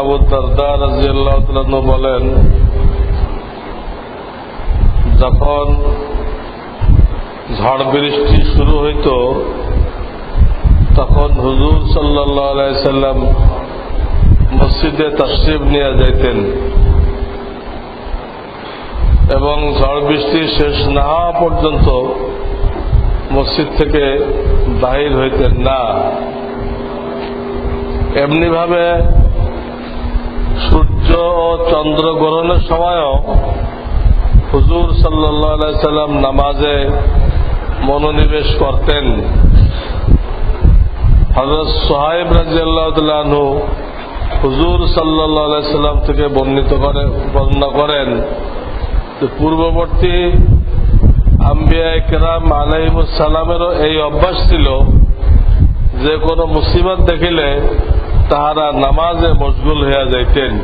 আবু বলেন, যখন ঝড় বৃষ্টি শুরু হইত, তখন হুজুর সাল্লাম মসজিদে তশরিফ নিয়ে যাইতেন এবং ঝড় বৃষ্টি শেষ না পর্যন্ত মসজিদ থেকে বাহির হইতেন না। এমনিভাবে সূর্য ও চন্দ্র গ্রহণের সময়ও হুজুর সাল্লাহ সাল্লাম নামাজে মনোনিবেশ করতেন। হজরত সোহাইব রাজিয়াল্লাহু হুজুর সাল্লাহ সাল্লাম থেকে বর্ণিত করে, বর্ণনা করেন পূর্ববর্তী আম্বিয়া কেরাম আলাইমুসালামেরও এই অভ্যাস ছিল যে কোনো মুসিবত দেখিলে তাহারা নামাজে মশগুল হইয়া যাইতেন।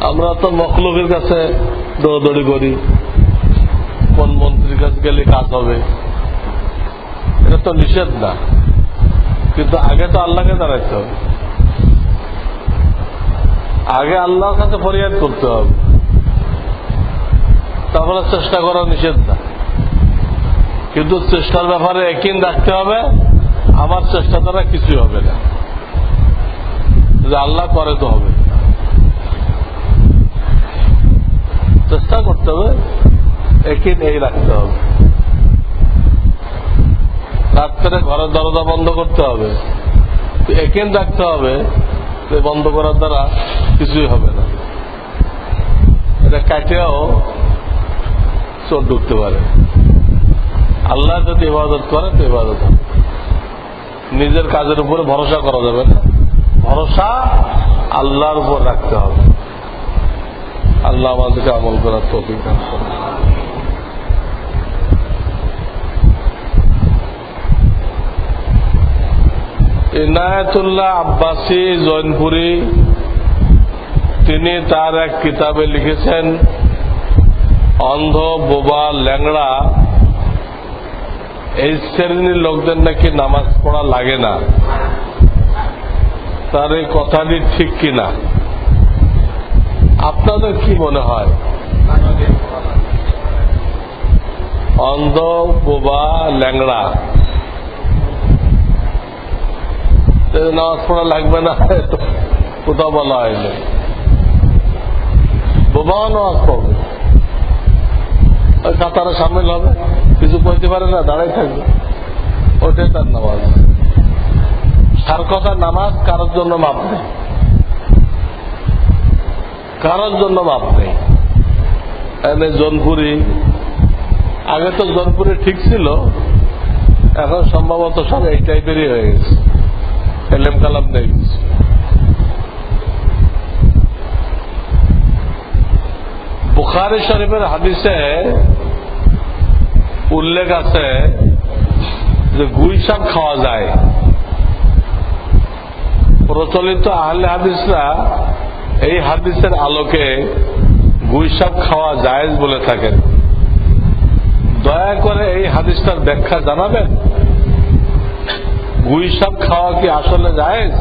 আমরা তো মখলুকের কাছে দৌড়দৌড়ি করি। কোন মন্ত্রীর কাছে গেলে কাজ হবে? এটা তো নিষেধ না। কিন্তু আগে তো আল্লাহকে দাঁড়াইতে হবে। আগে আল্লাহর কাছে ফরিয়াদ করতে হবে। তারপরে চেষ্টা করা নিষেধ না। কিন্তু চেষ্টার ব্যাপারে একিন রাখতে হবে। আমার চেষ্টা দ্বারা কিছুই হবে না। যে আল্লাহ করে তো হবে। চেষ্টা করতে হবে একিন এই রাখতে হবে। রাত্রে ঘরের দরজা বন্ধ করতে হবে। একিন রাখতে হবে বন্ধ করার দ্বারা কিছুই হবে না। এটা কাটিয়াও চোর ঢুকতে পারে। আল্লাহ যদি ইবাদত করে, তো ইবাদত হবে। নিজের কাজের উপরে ভরসা করা যাবে না। ভরসা আল্লাহর উপর রাখতে হবে আল্লাহ আমাদেরকে আমল করার তৌফিক দান করুন। ইনায়তুল্লাহ আব্বাসী জৈনপুরী, তিনি তার এক কিতাবে লিখেছেন, অন্ধ বোবা ল্যাংড়া, এই শ্রেণির লোকদের নাকি নামাজ পড়া লাগে না তার এই কথাটি ঠিক কিনা? আপনাদের কি মনে হয়? অন্ধ, বোবা, ল্যাংড়া। নামাজ পড়া লাগবে না কোথাও বলা হয়নি। বোবাও নামাজ পড়বে। কাতারা সামিল হবে কিছু বলতে পারে না দাঁড়াই থাকবে। ওটাই তার নামাজ। সার কথা নামাজ কারোর জন্য মাপ নেই কারোর জন্য মাপ নেই জনপুরি, আগে তো জনপুরি ঠিক ছিল, এখন সম্ভবত সব এই টাইপেরই হয়ে গেছে। এলেম কালাম নেই। বুখারি শরীফের হাদিসে উল্লেখ আছে যে গুই শাক খাওয়া যায়। প্রচলিত আহলে হাদিসরা এই হাদিসের আলোকে গুই শাক খাওয়া জায়েজ বলে থাকেন। দয়া করে এই হাদিসটার ব্যাখ্যা জানাবেন? গুই শাক খাওয়া কি আসলে জায়েজ?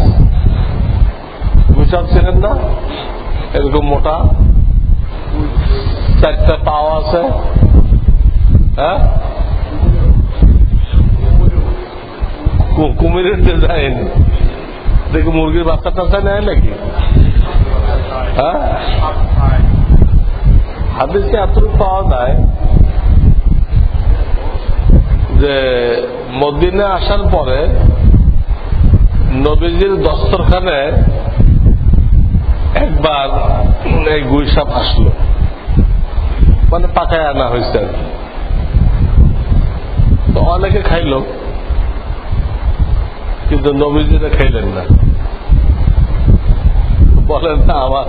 গুই শাক চেনেন না? এরকম মোটা? চারটা পাও আছে? হ্যাঁ? কুমিরের ডিজাইন দেখি মুরগির বাচ্চা টাচ্চা নেয় নাকি? হ্যাঁ? হাদিসে এতটুকু পাওয়া যায় যে মদিনে আসার পরে নবীজির দস্তরখানে একবার এই গুইসাপ আসলো। মানে পাকায় আনা হয়েছে আর কি। অনেকে খাইল, কিন্তু নবীজিরা খাইলেন না। বলেন না, আমার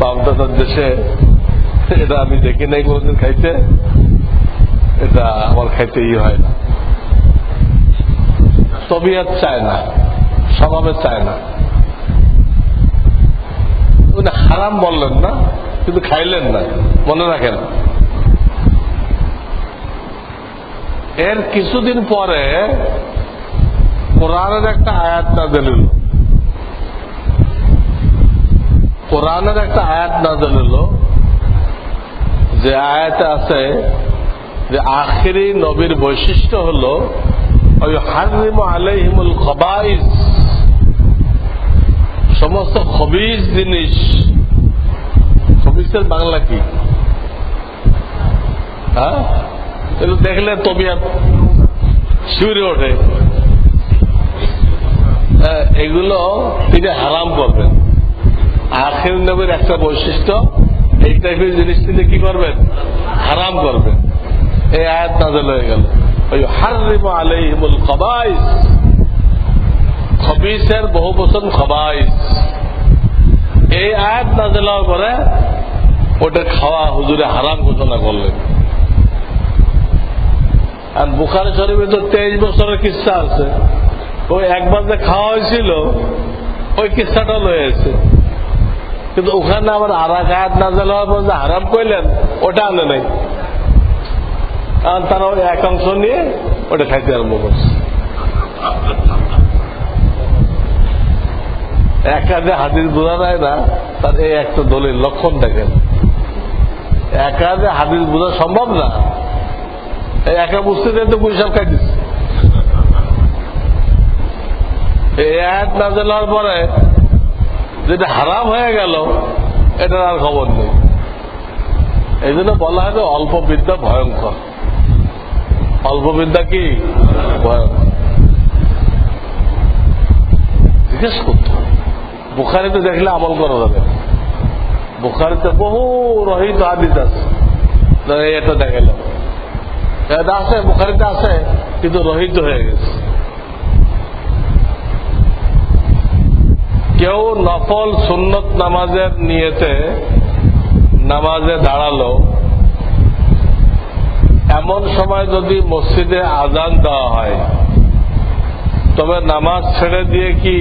বাপদাদার দেশে এটা আমি দেখি নাই কোনোদিন খাইতে। এটা আমার খাইতে ই হয় না। তবিয়াত চায় না স্বভাবে চায় না। উনি হারাম বললেন না, কিন্তু খাইলেন না, মনে রাখেন। এর কিছুদিন পরে কোরআনের একটা আয়াত না দিল কোরআনের একটা আয়াত নাজল হলো যে আয়াতে আছে যে আখেরি নবীর বৈশিষ্ট্য হল ওই হারিম আলাইহিমুল খবাইজ সমস্ত খবিজ জিনিস। খবিজের বাংলা কি? হ্যাঁ? দেখলে তবিয়াত শিউরে ওঠে। হ্যাঁ, এগুলো তিনি হারাম করবেন। আখের নবীর একটা বৈশিষ্ট্য, এই টাইপের জিনিস তিনি কি করবেন? হারাম করবেন। এই আয়াত নাজল হয়ে গেল। ওই হারিম আলাইহিমুল খবাইস। খবিসের বহু বচন খবাইস। এই আয়াত নাজল হওয়ার পরে ওটা খাওয়া হুজুরে হারাম ঘোষণা করলেন। আর বুখারে শরীফে তো তেইশ বছরের কিস্সা আছে। ওই একবার যে খাওয়া হয়েছিল, ওই কিস্সাটা লয়েছে কিন্তু ওখানে আবার আর এক আয়াত নাজল হওয়ার পর যে হারাম করলেন ওটা আনে নাই। কারণ তারা ওই এক অংশ নিয়ে ওটা খাইতে আরম্ভ করছে। একাদে হাদিস বোঝা যায় না, তার এই একটা দলের লক্ষণ দেখেন। একাদে হাদিস বোঝা সম্ভব না একা বুঝতে দেন তো পুলিশ খাই দিচ্ছে। আয়াত নাজল হওয়ার পরে যেটা হারাম হয়ে গেল, এটার আর খবর নেই। এই জন্য বলা হয় অল্প বিদ্যা ভয়ঙ্কর। অল্প বিদ্যা কি? জিজ্ঞেস করতে। বুখারিতে দেখলে আমল করা যাবে। বুখারিতে বহু রহিত হাদিস আছে। এটা দেখালাম এটা আছে, বুখারিতে আছে, কিন্তু রহিত হয়ে গেছে। কেউ নফল সুন্নত নামাজের নিয়েতে নামাজে দাঁড়াল, এমন সময় যদি মসজিদে আজান দেওয়া হয়, তবে নামাজ ছেড়ে দিয়ে কি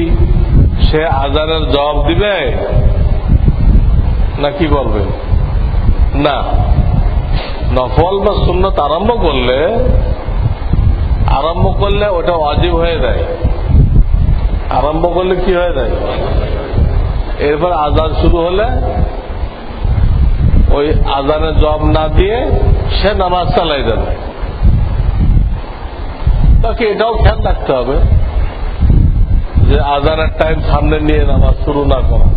সে আজানের জবাব দিবে? না, কি করবে না। নফল বা সুন্নত আরম্ভ করলে আরম্ভ করলে ওটা অজীব হয়ে যায়। আরম্ভ করলে কি হয়ে যায় এরপর আজান শুরু হলে ওই আজানের জব না দিয়ে সে নামাজ চালাই যাবে তাকে এটাও খেয়াল রাখতে হবে যে আজানের টাইম সামনে নিয়ে নামাজ শুরু না করা।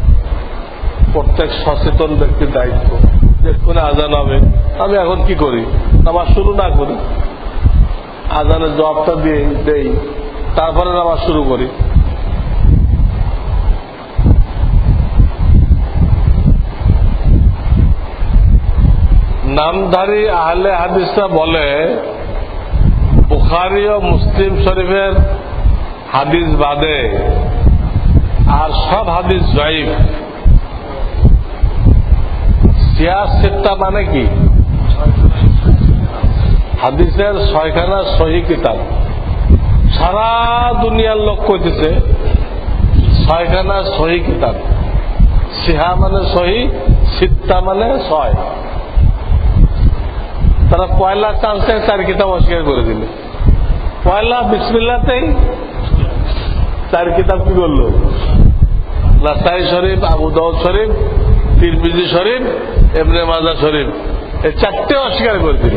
প্রত্যেক সচেতন ব্যক্তির দায়িত্ব যেখানে আজান হবে, আমি এখন কি করি? নামাজ শুরু না করি। আজানের জবাবটা দিয়ে দেই, তারপরে নামাজ শুরু করি। নামধারী আহলে হাদিসরা বলে, বুখারি ও মুসলিম শরীফের হাদিস বাদে আর সব হাদিস জয়ীফ। সিয়াসিত্তা মানে কি? হাদিসের ছয়খানা সহি কিতাব। সারা দুনিয়ার লোক কইতেছে, ছয়খানা সহি কিতাব। সিহা মানে সহি, সিত্তা মানে ছয়। তারা পয়লা চান্সে চার কিতাব অস্বীকার করে দিল। পয়লা বিসমিল্লাতেই চার কিতাব কি করল? নাসাই শরীফ, আবু দাউদ শরীফ, তিরমিজি শরীফ এমনে মাজা শরীফ এই চারটে অস্বীকার করে দিল।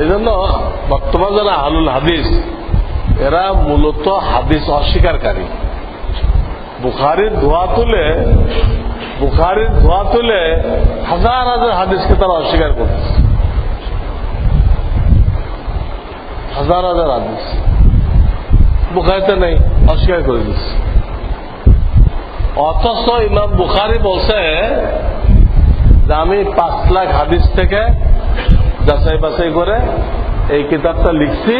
এই জন্য বর্তমান যারা আলুল হাদিস, এরা মূলত হাদিস অস্বীকারী। বুখারির ধোয়া তুলে বুখারির ধোয়া তুলে হাজার হাজার হাদিসকে তারা অস্বীকার করতেছে হাজার হাজার হাদিস। বুখারিতে নেই, অস্বীকার করে দিচ্ছে। অথচ ইমাম বুখারি বলছে যে আমি পাঁচ লাখ হাদিস থেকে যাচাই বাছাই করে এই কিতাবটা লিখছি,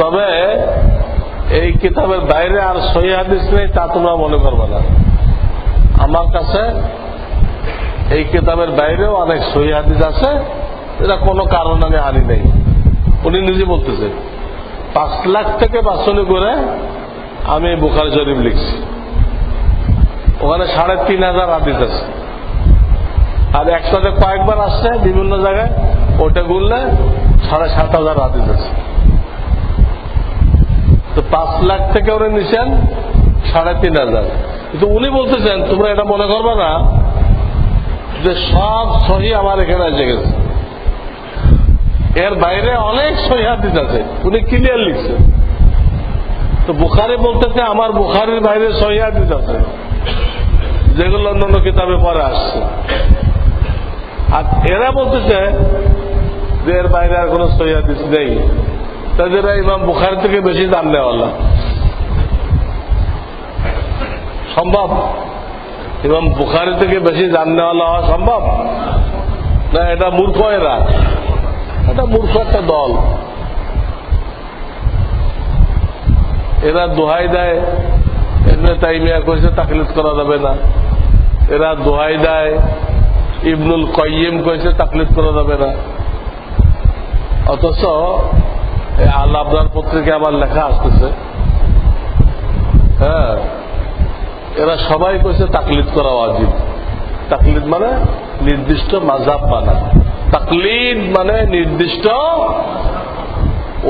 তবে এই কিতাবের বাইরে আর সহি হাদিস নেই, তা তোমরা মনে করবে না। আমার কাছে এই কিতাবের বাইরেও অনেক সহি হাদিস আছে, এটা কোনো কারণ আমি আনি নেই। উনি নিজে বলতেছে, পাঁচ লাখ থেকে বাছনি করে আমি বুখারি শরীফ লিখছি। ওখানে সাড়ে তিন হাজার হাদিস আছে। আর একসাথে কয়েকবার আসছে, বিভিন্ন জায়গায় ওটা গুনলে সাড়ে সাত হাজার হাদিস আছে। তো পাঁচ লাখ থেকে ওরা নিছেন সাড়ে তিন হাজার। কিন্তু উনি বলতেছেন, তোমরা এটা মনে করবে না যে সব সহি আমার এখানে এসে গেছে। এর বাইরে অনেক সহি হাদিস আছে। উনি ক্লিয়ার লিখছেন। তো বুখারি বলতেছে, আমার বুখারির বাইরে সহি হাদিস আছে। যেগুলো অন্যান্য কিতাবে পরে আসছে। আর এরা বলতেছে যে এর বাইরে আর কোন সহি হাদিস নেই। তাদের ইমাম বুখারি থেকে বেশি দাম নেওয়ালা সম্ভব? ইমাম বুখারি থেকে বেশি দাম নেওয়ালা হওয়া সম্ভব? না, এটা মূর্খ এরা। এটা মূর্খ একটা দল। এরা দোহাই দেয় এমনি তাইমিয়া কইছে, তাকলিদ করা যাবে না। এরা দোহাই দেয় ইবনুল কয়িম কইছে, তাকলিদ করা যাবে না। অথচ এই আল আবরার পত্রিকা আমার লেখা আসতেছে হ্যাঁ এরা সবাই কইছে তাকলিদ করা অজিব তাকলিদ মানে নির্দিষ্ট মাঝাব মানা তাকলিদ মানে নির্দিষ্ট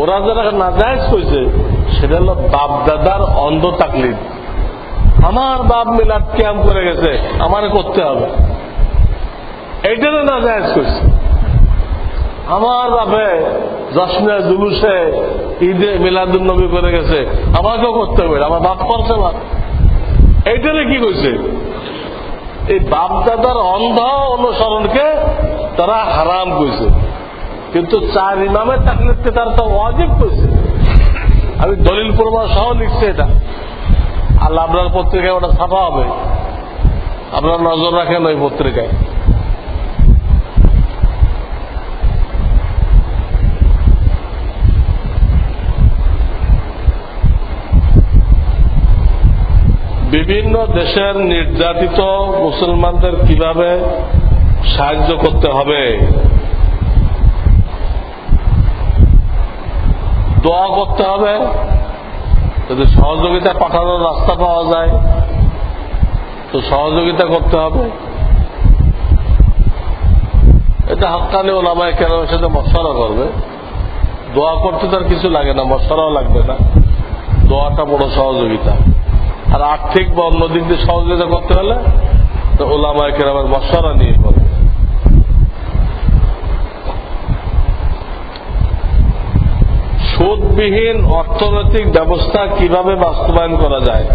ওরা যারা নাজায়জ কইছে, সেটা হলো বাপ দাদার অন্ধ তাকলিদ। আমার বাপ মিলাদ ক্যাম করে গেছে, আমার করতে হবে। এইটারে নাজায়জ কইছে। আমার বাপে জশ্নে, জুলুসে ঈদে মিলাদুল নবী করে গেছে, আমাকেও করতে হবে। আমার বাপ করছে না। এইটারে কি কইছে এই বাপ দাদার অন্ধ অনুসরণকে তারা হারাম কইছে কিন্তু চার ইমামের তাকলিদকে তারা তো অজিব কইছে আমি দলিল প্রমাণ সহ লিখছি এটা। আল্লাহ আপনার পত্রিকায় ওটা ছাপা হবে। আপনার নজর রাখেন ওই পত্রিকায়। বিভিন্ন দেশের নির্যাতিত মুসলমানদের কীভাবে সাহায্য করতে হবে? দোয়া করতে হবে, যদি সহযোগিতা পাঠানোর রাস্তা পাওয়া যায়, তো সহযোগিতা করতে হবে। এটা হাক্কানি ওলামায় কেন সাথে মশারা করবে। দোয়া করতে তার কিছু লাগে না মশারাও লাগবে না। দোয়াটা বড় সহযোগিতা। আর আর্থিক বা অন্য দিক দিয়ে সহযোগিতা করতে হলে তো ওলামায় কেরামের মশারা নিয়ে করবে সুদবিহীন অর্থনৈতিক ব্যবস্থা কীভাবে বাস্তবায়ন করা যায়?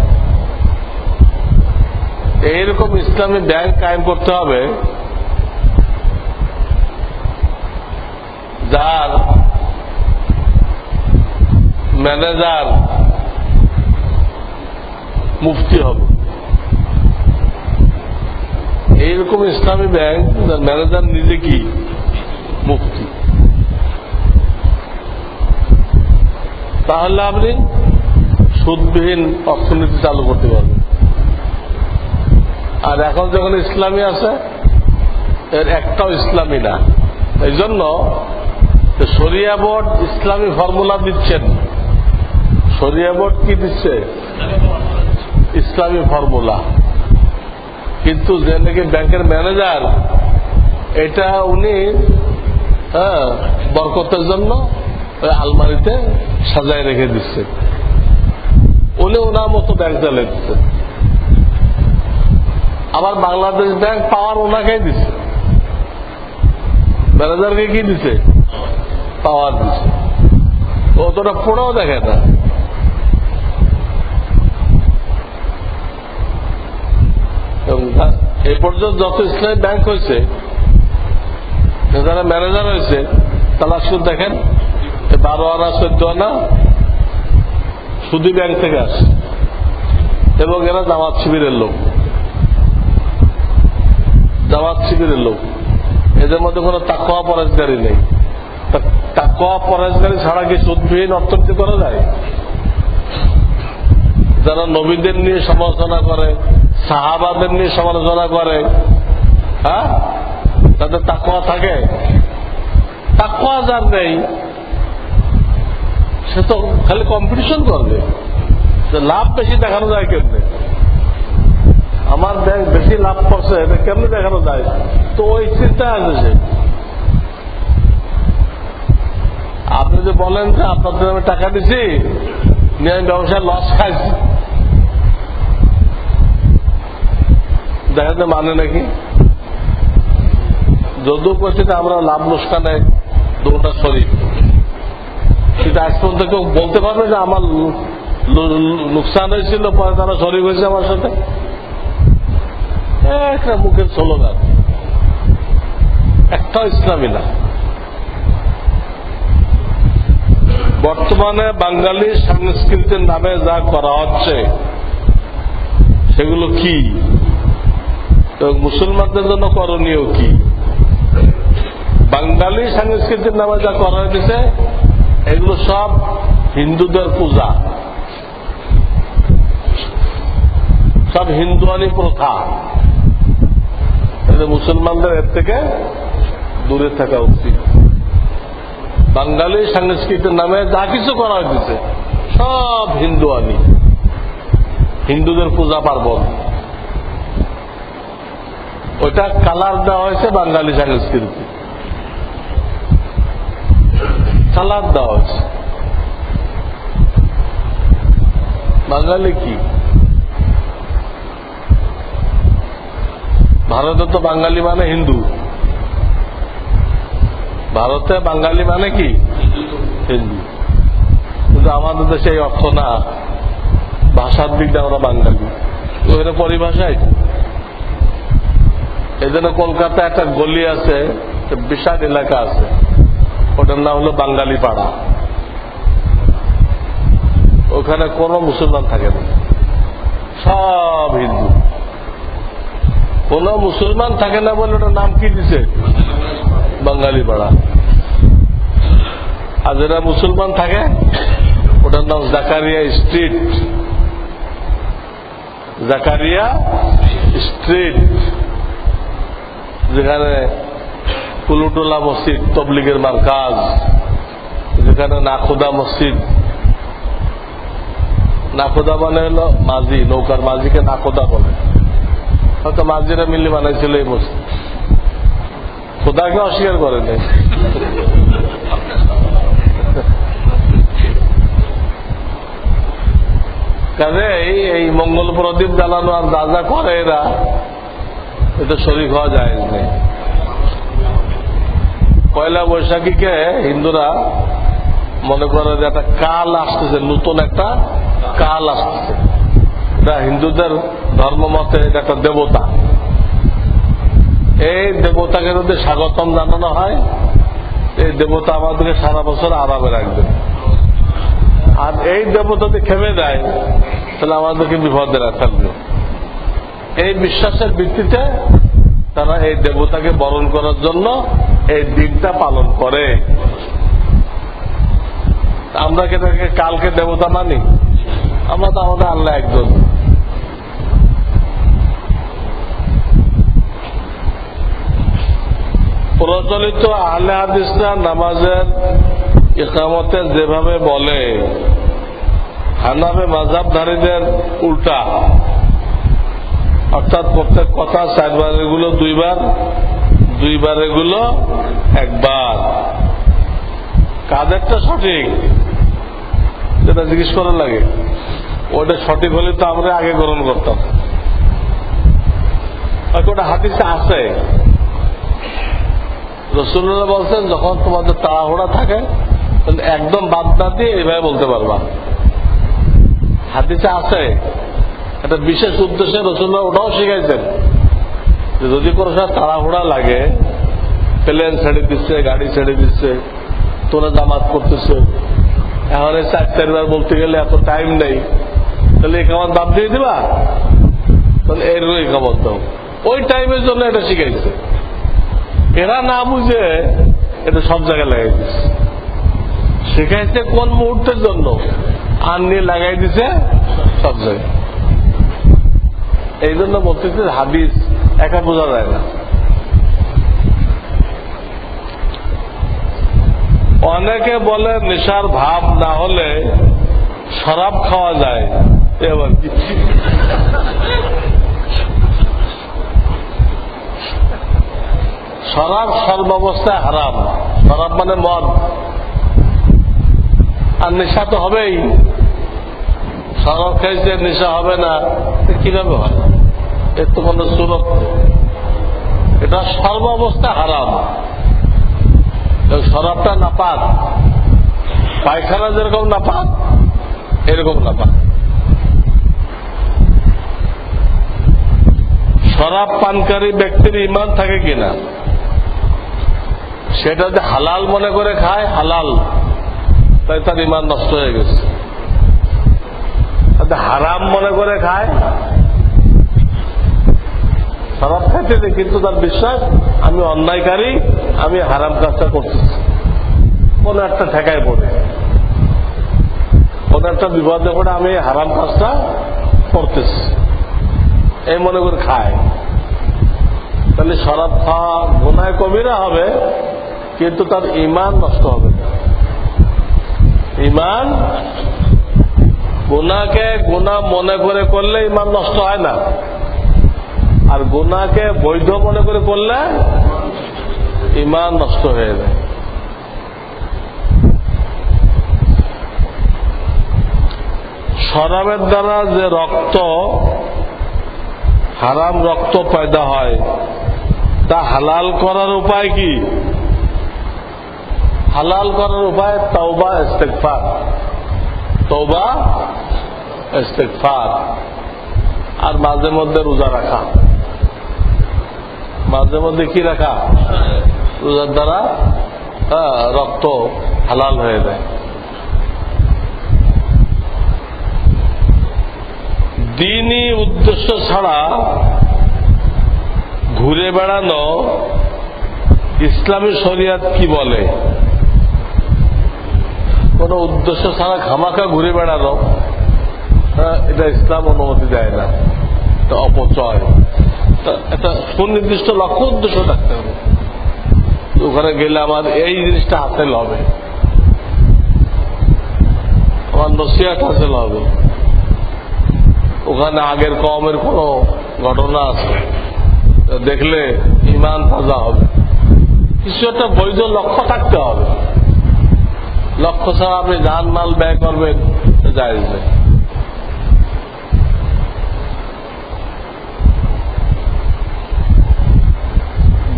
এইরকম ইসলামী ব্যাংক কায়েম করতে হবে, যার ম্যানেজার মুফতি হবে। এইরকম ইসলামী ব্যাংক ম্যানেজার নিজে কি? মুফতি। তাহলে আপনি সুদবিহীন অর্থনীতি চালু করতে পারবেন। আর এখন যখন ইসলামী আছে, এর একটাও ইসলামী না। এই জন্য সরিয়া বোর্ড ইসলামী ফর্মুলা দিচ্ছেন সরিয়া বোর্ড কি দিচ্ছে? ইসলামী ফর্মুলা। কিন্তু যে নাকি ব্যাংকের ম্যানেজার, এটা উনি হ্যাঁ বরকতের জন্য আলমারিতে সাজায় রেখে দিচ্ছে। উনি ওনার মতো ব্যাংক চালিয়ে দিচ্ছে। আবার বাংলাদেশ ব্যাংক পাওয়ার ওনাকেই দিচ্ছে। ম্যানেজারকে কি দিছে পাওয়ার দিছে ও তোরা পড়াও দেখে না। এই পর্যন্ত যত ইসলামী ব্যাংক হয়েছে যারা ম্যানেজার হয়েছে তারা দেখেন বারো আনা, চোদ্দ আনা সুদি ব্যাংক থেকে আসে এবং এরা শিবিরের লোক। শিবিরের লোক। এদের মধ্যে কোনো তাকোয়া পরেশগারি নেই। তাকোয়া পরেশগারি ছাড়া কি সুদবিহীন অর্থনীতি করা যায়? যারা নবীদের নিয়ে সমালোচনা করে সাহাবাদের নিয়ে সমালোচনা করে। হ্যাঁ? তাদের তাকোয়া থাকে। তাকোয়া যার নেই, সে তো খালি কম্পিটিশন করবে। লাভ বেশি দেখানো যায় কেমনে? আমার ব্যাংক বেশি লাভ করছে, এটা কেমনে দেখানো যায়? তো ওই চিন্তা আছে আপনি যে বলেন যে আপনাদের আমি টাকা দিছি, নিয়ে আমি ব্যবসায় লস খাইছি। দেখা যায় মানে নাকি? যদিও করছি আমরা লাভ লোসকানে দুটা শরীর। কিন্তু আজ পর্যন্ত কেউ বলতে পারবে যে আমার লোকসান হয়েছিল, পরে তারা শরীর হয়েছে আমার সাথে? একটা মুখের স্লোগান একটাও ইসলামী না। বর্তমানে বাঙালি সংস্কৃতির নামে যা করা হচ্ছে, সেগুলো কি? তো মুসলমানদের জন্য করণীয় কি? বাঙালি সংস্কৃতির নামে যা করা হয়েছে এগুলো সব হিন্দুদের পূজা। সব হিন্দুয়ানি প্রথা। মুসলমানদের এর থেকে দূরে থাকা উচিত। বাঙালি সংস্কৃতির নামে যা কিছু করা হয়েছে সব হিন্দুয়ানি। হিন্দুদের পূজা পার্বণ। ওইটা কালার দেওয়া হয়েছে বাঙালি সংস্কৃতি। কালার দেওয়া হয়েছে। বাঙালি কি? ভারতে তো বাঙালি মানে হিন্দু। ভারতে বাঙালি মানে কি? হিন্দু। কিন্তু আমাদের দেশে এই অর্থ না। ভাষার দিক দিয়ে আমরা বাঙালি। ওখানে পরিভাষায় এই জন্য কলকাতায় একটা গলি আছে বিশাল এলাকা আছে। ওটার নাম হলো বাঙালি পাড়া ওখানে কোনো মুসলমান থাকে না। সব হিন্দু। কোন মুসলমান থাকে না বলে ওটার নাম কি দিছে? বাঙালি পাড়া আর যেটা মুসলমান থাকে, ওটার নাম জাকারিয়া স্ট্রিট। জাকারিয়া স্ট্রিট। যেখানে কুলুটোলা মসজিদ, তবলিগের মার্কাজ, যেখানে নাখুদা মসজিদ। নাখোদা মানে হলো মাঝি, নৌকার মাঝিকে নাখোদা বলে। হয়তো মাঝিরা মিলে বানাইছিল এই মসজিদ। খোদাকে অস্বীকার করে নাই কাজে এই মঙ্গল প্রদীপ জ্বালানো আর যা করে এরা এটা শরীর হওয়া যায় পয়লা বৈশাখীকে হিন্দুরা মনে করে যে একটা কাল আসতেছে, নতুন একটা কাল আসতেছে। এটা হিন্দুদের ধর্ম মতে একটা দেবতা। এই দেবতাকে যদি স্বাগতম জানানো হয়, এই দেবতা আমাদেরকে সারা বছর আরামে রাখবে। আর এই দেবতা যদি খেমে দেয় তাহলে আমাদেরকে বিপদে রাখবে এই বিশ্বাসের ভিত্তিতে তারা এই দেবতাকে বরণ করার জন্য এই দিনটা পালন করে। আমরা কি এটাকে কালকে দেবতা মানি? আমরা তো আমাদের আল্লাহ একজন। প্রচলিত আহলে হাদিসরা নামাজের ইকামতে যেভাবে বলে হানাবে মাঝাবধারীদের উল্টা। অর্থাৎ প্রত্যেক কথা চারবার এগুলো দুইবার দুইবার এগুলো একবার। কাদেরটা সঠিক? যেটা জিজ্ঞেস করার লাগে। ওটা সঠিক হলে তো আমরা আগে গ্রহণ করতাম। ওটা হাদিসে আছে। রসুল্লাহ বলছেন, যখন তোমাদের তাড়াহুড়া থাকে একদম বাদ দিয়ে এইভাবে বলতে পারবা। হাদিসে আছে। একটা বিশেষ উদ্দেশ্যে রসুল্লাহ ওটাও শিখাইছেন যে যদি কোনো সময় তাড়াহুড়া লাগে, প্লেন ছেড়ে দিচ্ছে, গাড়ি ছেড়ে দিচ্ছে তোরা জামাত করতেছে এখন এই চার চারবার বলতে গেলে এত টাইম নেই। তাহলে এই কামাত বাদ দিয়ে দিবা? তাহলে এর ওই কামাত দাও। ওই টাইমের জন্য এটা শিখাইছে। এরা না বুঝে এটা সব জায়গায় লাগাই দিচ্ছে শিখাইছে কোন মুহূর্তের জন্য? আর নিয়ে লাগাই দিছে সব জায়গায়। এই জন্য বলতেছে হাদিস একা বোঝা যায় না। অনেকে বলে নেশার ভাব না হলে শরাব খাওয়া যায়। এবার কি? শরাব সর্বাবস্থায় হারাম। শরাব মানে মদ। আর নেশা তো হবেই। শরাব খেয়েছে, নেশা হবে না। কীভাবে হয়? এর তো সুরত। এটা সর্বাবস্থা হারাম। এবং শরাবটা নাপাক। পায়খানা যেরকম নাপাক, এরকম নাপাক। শরাব পানকারী ব্যক্তির ইমান থাকে কিনা? সেটা যে হালাল মনে করে খায়, হালাল। তাই তার ইমান নষ্ট হয়ে গেছে। হারাম মনে করে খায় শরাব খাইতেছে কিন্তু তার বিশ্বাস, আমি অন্যায়কারী, আমি হারাম কাজটা করতেছি। কোন একটা ঠেকায় পড়ে। কোন একটা বিপদে পড়ে আমি হারাম কাজটা করতেছি। এই মনে করে খায়। তাহলে শরাব খাওয়া গুনায় কবিরা হবে, কিন্তু তার ইমান নষ্ট হবে ইমান গুনাকে গুণা মনে করে করলে ইমান নষ্ট হয় না। আর গুনাকে বৈধ মনে করে করলে ইমান নষ্ট হয়ে যায়। শরাবের দ্বারা যে রক্ত, হারাম রক্ত পয়দা হয়, তা হালাল করার উপায় কি? হালাল করার উপায় তওবা ইস্তেকফার তওবা ইস্তেকফার আর মাঝে মধ্যে রোজা রাখা। মাঝে মধ্যে কি রাখা? রোজার দ্বারা হ্যাঁ, রক্ত হালাল হয়ে যায়। দিনই উদ্দেশ্য ছাড়া ঘুরে বেড়ানো ইসলামী শরিয়াত কি বলে? কোন উদ্দেশ্য ছাড়া খামাখা ঘুরে বেড়ানো হ্যাঁ, এটা ইসলাম অনুমতি দেয় না। এটা অপচয়। একটা সুনির্দিষ্ট লক্ষ্য উদ্দেশ্য থাকতে হবে। ওখানে গেলে আমার এই জিনিসটা হাসিল হবে আমার নসিহাত হাসিল হবে ওখানে আগের কমের কোন ঘটনা আছে। দেখলে ইমান তাজা হবে। কিছু একটা বৈধ লক্ষ্য থাকতে হবে। লক্ষ্য ছাড়া আপনি যান মাল ব্যয় করবেন যায়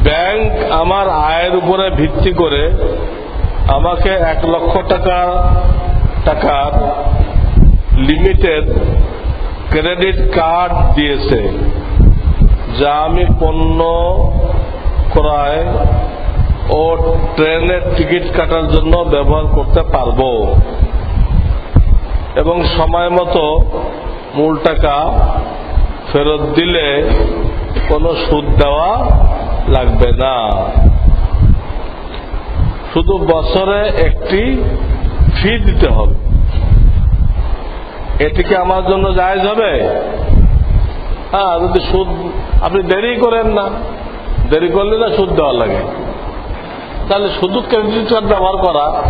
ব্যাংক আমার আয়ের উপরে ভিত্তি করে আমাকে এক লক্ষ টাকা টাকার লিমিটেড ক্রেডিট কার্ড দিয়েছে, যা আমি পণ্য ক্রয় ও ট্রেনের টিকিট কাটার জন্য ব্যবহার করতে পারব। এবং সময় মতো মূল টাকা ফেরত দিলে কোনো সুদ দেওয়া লাগবে না। শুধু বছরে একটি ফি দিতে হবে। এটি কি আমার জন্য জায়জ হবে? হ্যাঁ যদি সুদ, আপনি দেরি করেন না। দেরি করলে না সুদ দেওয়া লাগে। তাহলে শুধু ক্রেডিট কার্ড ব্যবহার করা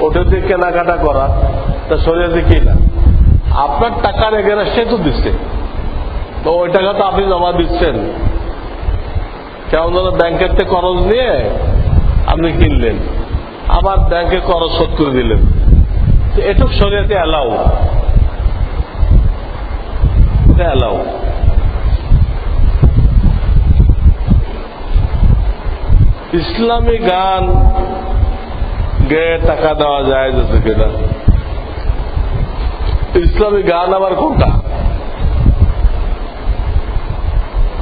ওটা দিয়ে কেনাকাটা করা, তা শরীরে কি না? আপনার টাকার এগেরাস্টে তো দিচ্ছে। তো ওই টাকা তো আপনি জমা দিচ্ছেন। কেমন যেন ব্যাংকের থেকে খরচ নিয়ে আপনি কিনলেন, আবার ব্যাংকে খরচ শোধ করে দিলেন। এটুক শরীয়তে অ্যালাউ এটা অ্যালাউ ইসলামী গান গেয়ে টাকা দেওয়া যায় যাচ্ছে কিনা। ইসলামী গান আবার কোনটা?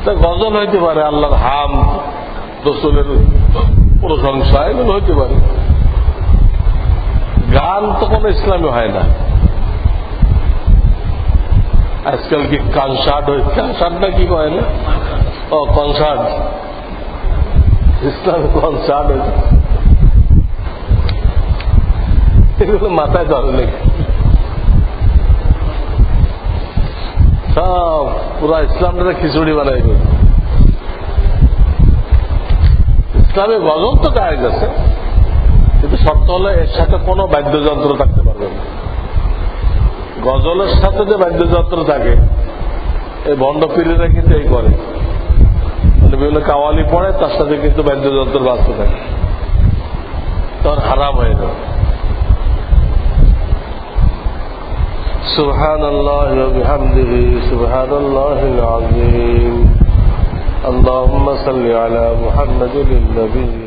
তা গজল হইতে পারে, আল্লাহর হাম, রসুলের প্রশংসা, এগুলো হইতে পারে। গান তো কোনো ইসলামী হয় না। আজকাল কি কনসার্ট হয়েছে কনসার্ট না কি কয় না? ও কনসার্ট ইসলামী কনসার্ট হয়েছে এগুলো মাথায় ধরে নাকি? সব পুরা ইসলামটা খিচুড়ি বানাই ইসলামে গজল তো গায়ে গেছে কিন্তু শর্ত হলে এর সাথে কোনো বাদ্যযন্ত্র থাকতে পারবে না। গজলের সাথে যে বাদ্যযন্ত্র থাকে, এই বন্ড পিড়িরা কিন্তু এই করে। বিভিন্ন কাওয়ালি পড়ে, তার সাথে কিন্তু বাদ্যযন্ত্র বাঁচতে থাকে। তখন হারাম হয়ে যাবে سبحان الله وبحمده سبحان الله العظيم. اللهم صل على محمد النبي